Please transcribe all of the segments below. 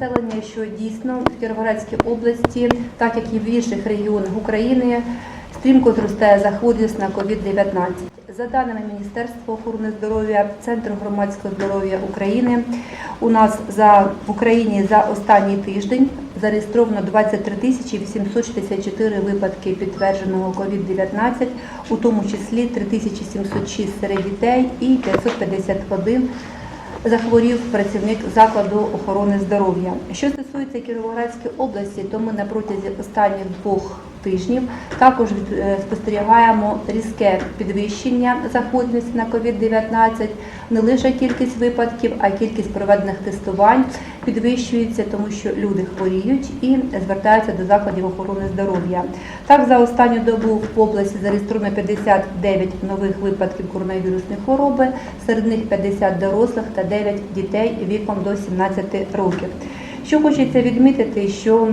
населення, що дійсно в Кіровоградській області, так як і в інших регіонах України, стрімко зростає захворюваність на COVID-19. За даними Міністерства охорони здоров'я, Центру громадського здоров'я України, у нас за в Україні за останній тиждень зареєстровано 23 тисячі 864 випадки підтвердженого COVID-19, у тому числі 3706 серед дітей і 551 захворів працівник закладу охорони здоров'я. Що стосується Кіровоградської області, то ми на протязі останніх двох тижнів також е, спостерігаємо різке підвищення захворюваності на COVID-19. Не лише кількість випадків, а кількість проведених тестувань підвищується, тому що люди хворіють і звертаються до закладів охорони здоров'я. Так, за останню добу в області зареєстровано 59 нових випадків коронавірусної хвороби, серед них 50 дорослих та 9 дітей віком до 17 років. Що хочеться відмітити, що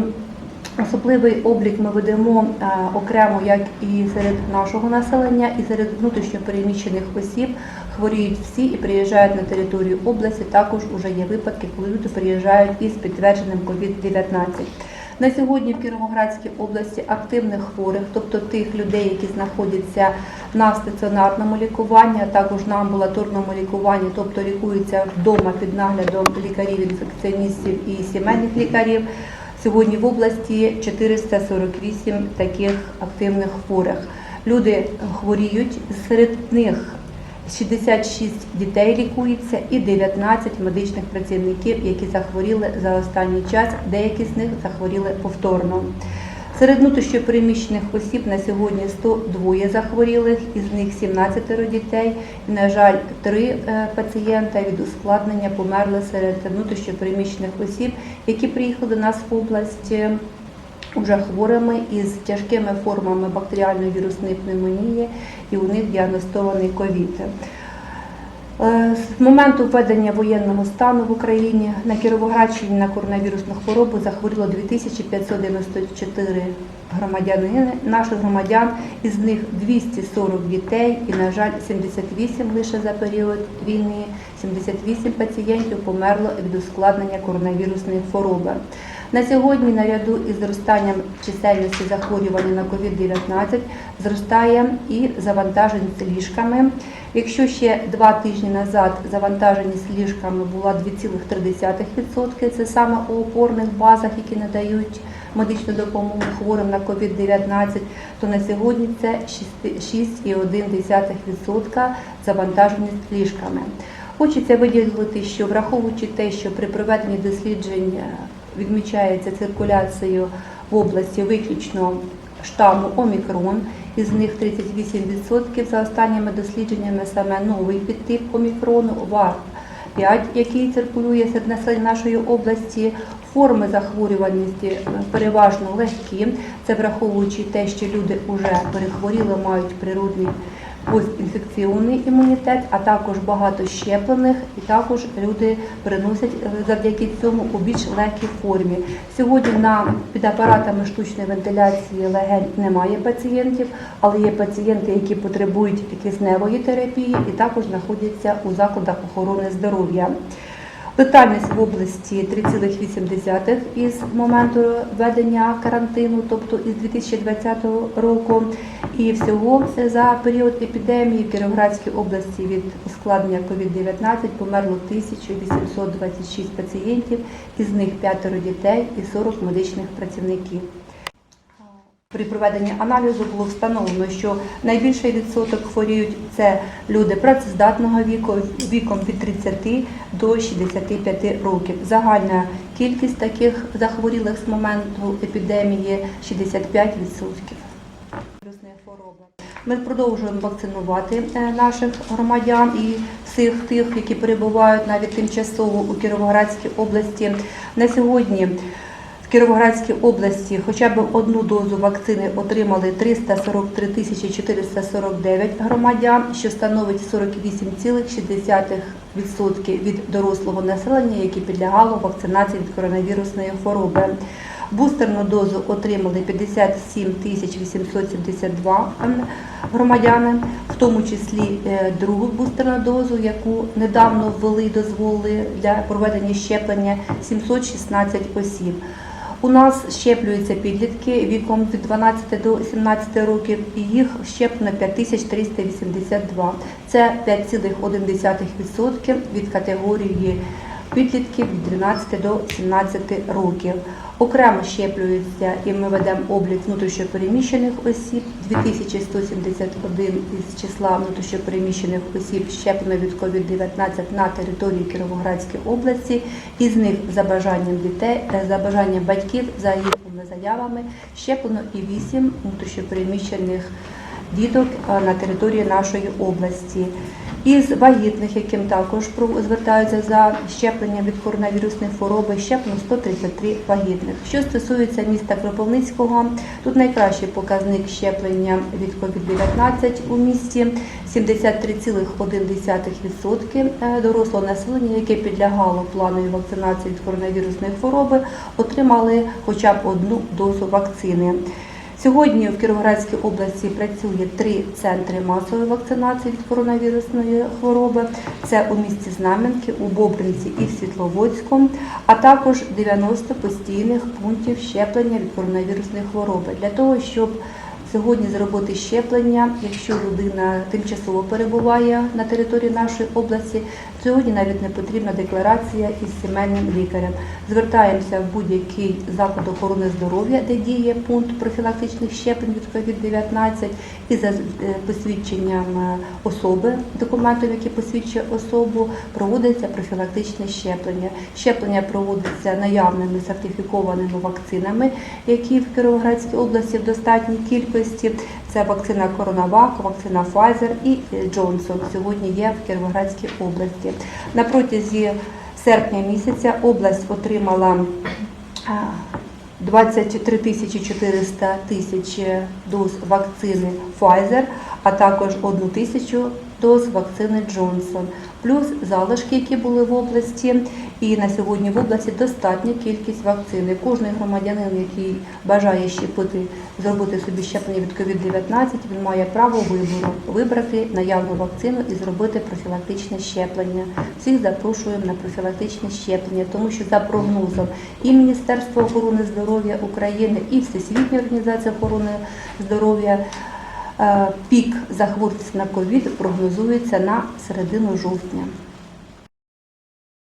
Особливий облік ми ведемо е, окремо як і серед нашого населення, і серед внутрішньо переміщених осіб хворіють всі і приїжджають на територію області. Також вже є випадки, коли люди приїжджають із підтвердженим COVID-19. На сьогодні в Кіровоградській області активних хворих, тобто тих людей, які знаходяться на стаціонарному лікуванні, а також на амбулаторному лікуванні, тобто лікуються вдома під наглядом лікарів-інфекціоністів і сімейних лікарів. Сьогодні в області 448 таких активних хворих. Люди хворіють, серед них 66 дітей лікується і 19 медичних працівників, які захворіли за останній час. Деякі з них захворіли повторно. Серед внутрішньо переміщених осіб на сьогодні 102 захворілих, із них 17 дітей. І, на жаль, три е, пацієнта від ускладнення померли серед внутрішньо переміщених осіб, які приїхали до нас в область е, уже хворими із тяжкими формами бактеріальної вірусної пневмонії, і у них діагностований ковід. Е, З моменту введення воєнного стану в Україні на Кіровоградщині на коронавірусну хворобу захворіло 2594 громадянини, наших громадян, із них 240 дітей і, на жаль, 78 лише за період війни, 78 пацієнтів померло від ускладнення коронавірусної хвороби. На сьогодні, наряду із зростанням чисельності захворювання на COVID-19, зростає і завантаженість ліжками. Якщо ще два тижні назад завантаженість ліжками була 2,3%, це саме у опорних базах, які надають медичну допомогу хворим на COVID-19, то на сьогодні це 6,1% завантаженість ліжками. Хочеться виділити, що враховуючи те, що при проведенні досліджень відмічається циркуляцією в області виключно штаму Омікрон, із них 38% за останніми дослідженнями саме новий підтип Омікрону, ВАР 5, який циркулює серед населення нашої області. Форми захворюваності е, переважно легкі. Це враховуючи те, що люди вже перехворіли, мають природний постінфекційний імунітет, а також багато щеплених, і також люди переносять е, завдяки цьому у більш легкій формі. Сьогодні на під апаратами штучної вентиляції легень немає пацієнтів, але є пацієнти, які потребують кисневої терапії і також знаходяться у закладах охорони здоров'я. Летальність в області 3,8 із моменту введення карантину, тобто із 2020 року. І всього за період епідемії в Кіровоградській області від ускладнення COVID-19 померло 1826 пацієнтів, із них п'ятеро дітей і 40 медичних працівників. При проведенні аналізу було встановлено, що найбільший відсоток хворіють це люди працездатного віку, віком від 30 до 65 років. Загальна кількість таких захворілих з моменту епідемії 65%. Вірусної. Ми продовжуємо вакцинувати е, наших громадян і всіх тих, які перебувають навіть тимчасово у Кіровоградській області. На сьогодні Кіровоградській області хоча б одну дозу вакцини отримали 343 тисячі 449 громадян, що становить 48,6% від дорослого населення, яке підлягало вакцинації від коронавірусної хвороби. Бустерну дозу отримали 57 тисяч 872 громадяни, в тому числі е, другу бустерну дозу, яку недавно ввели і дозволили для проведення щеплення 716 осіб. У нас щеплюються підлітки віком від 12 до 17 років, і їх щеплено 5382. Це 5,1% від категорії підлітків від 12 до 17 років. Окремо щеплюються і ми ведемо облік внутрішньопереміщених осіб. 2171 із числа внутрішньопереміщених осіб щеплено від COVID-19 на території Кіровоградської області. Із них за бажанням дітей, е, за бажанням батьків, за їхніми заявами щеплено і 8 внутрішньопереміщених діток е, на території нашої області. Із вагітних, яким також звертаються за щепленням від коронавірусної хвороби, щеплено 133 вагітних. Що стосується міста Кропивницького, тут найкращий показник щеплення від COVID-19 у місті 73,1% е, дорослого населення, яке підлягало плановій вакцинації від коронавірусної хвороби, отримали хоча б одну дозу вакцини. Сьогодні в Кіровоградській області працює три центри масової вакцинації від коронавірусної хвороби. Це у місті Знам'янки, у Бобринці і в Світловодську, а також 90 постійних пунктів щеплення від коронавірусної хвороби для того, щоб Сьогодні зробити щеплення, якщо людина тимчасово перебуває на території нашої області, сьогодні навіть не потрібна декларація із сімейним лікарем. Звертаємося в будь-який заклад охорони здоров'я, де діє пункт профілактичних щеплень від COVID-19 і за е, посвідченням е, особи, документом, який посвідчує особу, проводиться профілактичне щеплення. Щеплення проводиться наявними сертифікованими вакцинами, які в Кіровоградській області в достатній кількості. Це вакцина Коронавак, вакцина Pfizer і Джонсон. Сьогодні є в Кіровоградській області. На протязі серпня місяця область отримала 23 тисячі 400 тисяч доз вакцини Pfizer, а також 1 тисячу доз вакцини Джонсон, плюс залишки, які були в області. І на сьогодні в області достатня кількість вакцини. Кожний громадянин, який бажає щепити, зробити собі щеплення від COVID-19, він має право вибору вибрати наявну вакцину і зробити профілактичне щеплення. Всіх запрошуємо на профілактичне щеплення, тому що за прогнозом і Міністерства охорони здоров'я України, і Всесвітня організація охорони здоров'я. е, Пік захворюваності на ковід прогнозується на середину жовтня.